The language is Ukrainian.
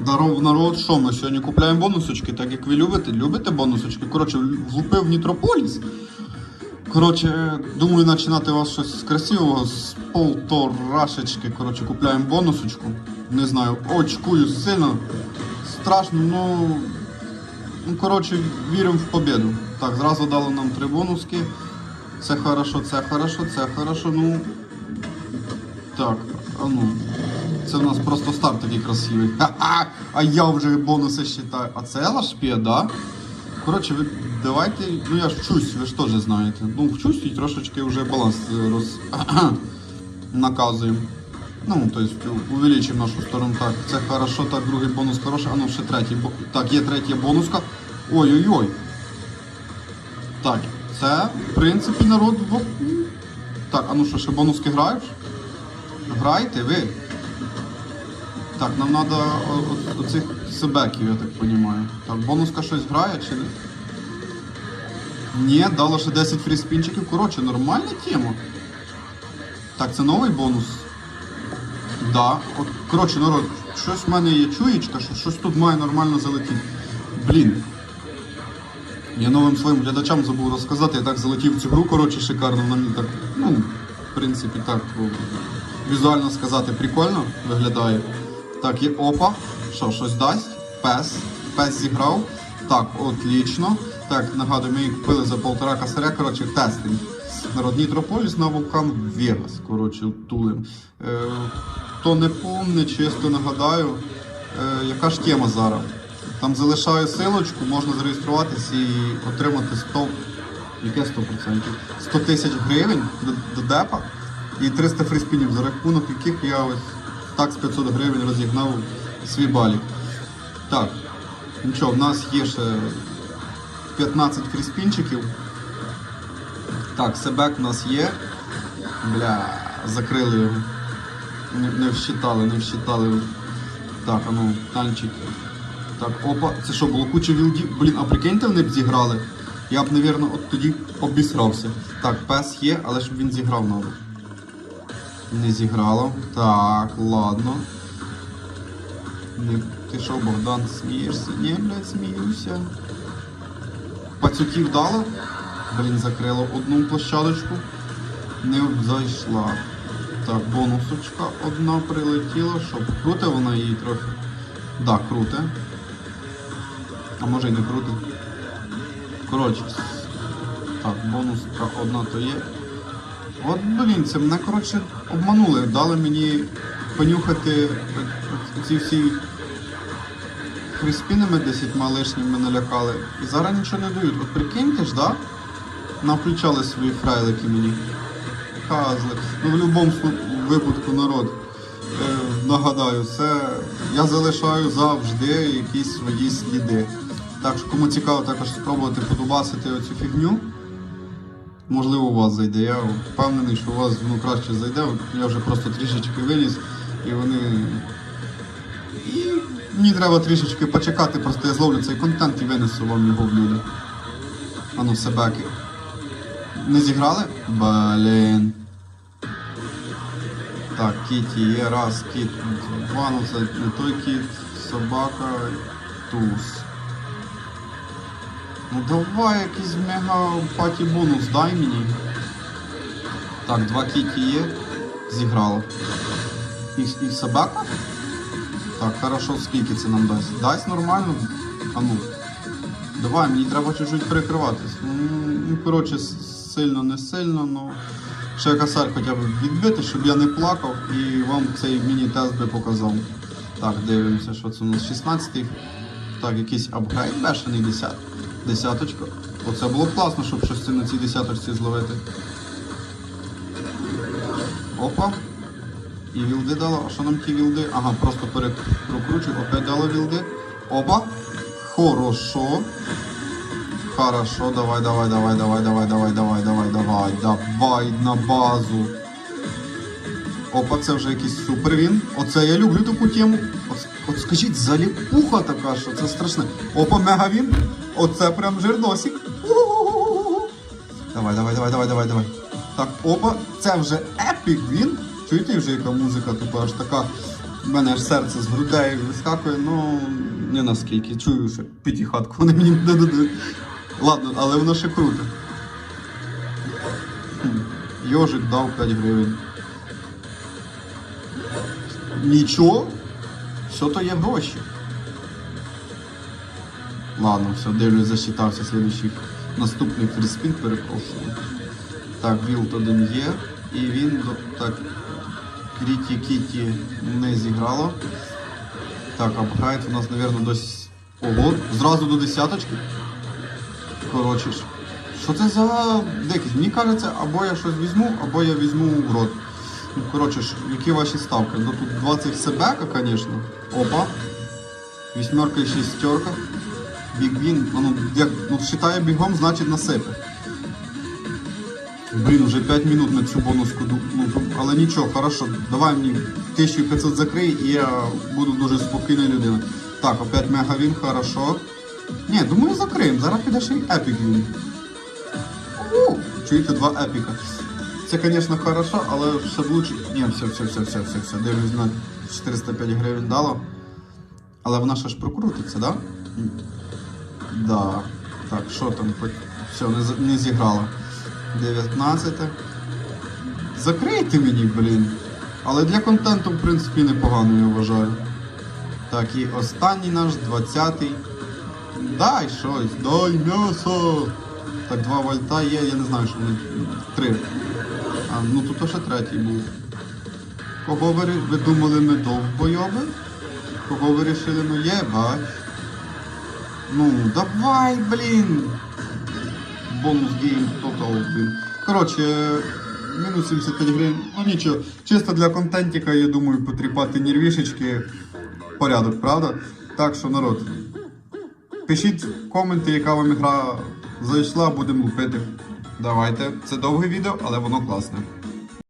Даров народ, що ми сьогодні купляємо бонусочки, так як ви любите. Любите бонусочки? Коротше, влупив Нітрополіс. Коротше, думаю, починати вас щось з красивого, з полторашечки. Коротше, купляємо бонусочку. Не знаю, очкую сильно. Страшно, ну. Ну, коротше, віримо в победу. Так, зразу дали нам три бонуски. Це хорошо, це хорошо, це хорошо, ну. Так, а ну. Це в нас просто старт такий красивий. Ха-ха! А я вже бонуси считаю. А це лашпє, да? Коротше, ви давайте. Ну я ж вчусь, ви ж теж знаєте. Ну, вчусь і трошечки вже баланс е, роз... наказуємо. Ну, то есть увеличимо нашу сторону. Так, це хорошо, так, другий бонус хороший. А ну ще третій. Так, є третя бонуска. Ой-ой-ой. Так, це, в принципі, народ. Так, а ну що, ще бонуски граєш? Граєте ви? Так, нам треба оцих себеків, я так розумію. Так, бонуска щось грає чи не? Ні, дало ще 10 фріспінчиків. Коротше, нормальна тема. Так, це новий бонус. Да. От, коротше, народ, щось в мене є чуєчка, що щось тут має нормально залетіти. Блін. Я новим своїм глядачам забув розказати, я так залетів цю гру, коротше, шикарно. Вона так, ну, в принципі, так візуально сказати, прикольно виглядає. Так, є опа. Що, щось дасть? Пес. Пес зіграв. Так, отлично. Так, нагадую, ми їх купили за полтора косаря, коротше, тестинг. Народ Нітрополіс на вулкан Вегас, коротше, тулим. Е, хто не помне, чисто нагадаю, е, яка ж тема зараз. Там залишаю силочку, можна зареєструватися і отримати 100, яке 100%? 100 тисяч гривень до, до депа і 300 фріспінів, за рахунок яких я ось так з 500 гривень розігнав свій балік. Так, нічого, в нас є ще 15 фріспінчиків. Так, себек у нас є. Бля, закрили його. Не, не всчитали, не всчитали. Так, а ну, танчик. Так, опа, це що, було куча вілдів? Блін, а прикиньте, вони б зіграли. Я б, напевно, от тоді обісрався. Так, пес є, але щоб він зіграв надо. Не зіграло. Так, ладно. Не, ти що, Богдан, смієшся? Ні, блядь, сміюся. Пацюків дало? Блін, закрило одну площадочку. Не зайшла. Так, бонусочка одна прилетіла. Що, круте вона її трохи? Да, круте. А може й не круте. Коротше. Так, бонуска одна то є. От, блін, це мене, коротше, обманули. Дали мені понюхати ці всі хриспінами десятьма лишніми налякали. І зараз нічого не дають. От прикиньте ж, да? Навключали свої фрайлики мені. Казли. Ну, в будь-якому випадку народ. Е, нагадаю, це я залишаю завжди якісь свої сліди. Так що кому цікаво також спробувати подубасити оцю фігню. Можливо, у вас зайде. Я впевнений, що у вас воно краще зайде. Я вже просто трішечки виліз і вони. І мені треба трішечки почекати, просто я зловлю цей контент і винесу вам його в люди. Ану, себеки. Не зіграли? Блін. Так, кіті є, раз, кіт, два, ну це не той кіт, собака, туз. Ну давай якийсь мега паті бонус, дай мені. Так, два кіті є. Зіграло. І, і собака? Так, хорошо, скільки це нам дасть? Дасть нормально? А ну. Давай, мені треба чуть-чуть перекриватись. Ну, коротше, сильно, не сильно, ну. Ще косарь хоча б відбити, щоб я не плакав і вам цей міні-тест би показав. Так, дивимося, що це у нас 16-й. Так, якийсь апгрейд бешений 10. Десяточка. Оце було б класно, щоб щось на цій десяточці зловити. Опа. І вілди дало. А що нам ті вілди? Ага, просто перекручую. Опять дало вілди. Опа. Хорошо. Хорошо, давай, давай, давай, давай, давай, давай, давай, давай, давай, давай на базу. Опа, це вже якийсь супер він. Оце я люблю таку тему. От, от скажіть, заліпуха така, що це страшне. Опа, мега він. Оце прям жирносик. Давай, давай, давай, давай, давай, давай. Так, опа, це вже епік він. Чуєте вже яка музика тупа аж така У мене аж серце з грудей вискакує, ну не наскільки. Чую, що п'ятихатку вони мені не дадуть. Ладно, але воно ще круто. Йожик дав 5 гривень. Нічого. Що то є гроші? Ладно, все, дивлюсь, засчитався слідуючий. Наступний фріспін, перепрошую. Так, Вілт один є. І він так. Кріті Кіті не зіграло. Так, апгрейд у нас, мабуть, досі. Ого, зразу до десяточки. Коротше, ж, що це за дикість? Мені кажеться, або я щось візьму, або я візьму в рот. Ну, коротше, які ваші ставки? Ну тут 20 себека, звісно. Опа. Вісьмерка і шістерка. Бігвін, ну, як ну, вважає бігом, значить насипе. Блін, уже 5 минут на цю бонуску, ну, але нічого, хорошо. Давай мені 1500 закрий і я буду дуже спокійна людина. Так, опять мегавін, хорошо. Ні, думаю, закриємо. Зараз піде ще й епік він. Чуєте, два епіка. Це, звісно, хорошо, але ще б лучше. Ні, все, все, все, все, все, все. Дивлюсь на 405 гривень дало. Але вона ще ж прокрутиться, да? Да. Так, що там? Все, не, не зіграла. 19. Закрийте мені, блін. Але для контенту, в принципі, непогано, я вважаю. Так, і останній наш, 20-й. Дай щось, дай м'ясо. Так, 2 вольта є, я не знаю, що вони. Три. А, ну тут ще третій був. Кого ви, ви думали ми довбойоби? Кого ви рішили ми єбать? Ну, давай, блін! Бонус гейм Total, блін. Коротше, мінус 75 гривень. Ну нічого, чисто для контентіка, я думаю, потріпати нервішечки. Порядок, правда? Так що, народ, пишіть коменти, яка вам ігра зайшла, будемо лупити. Давайте. Це довге відео, але воно класне.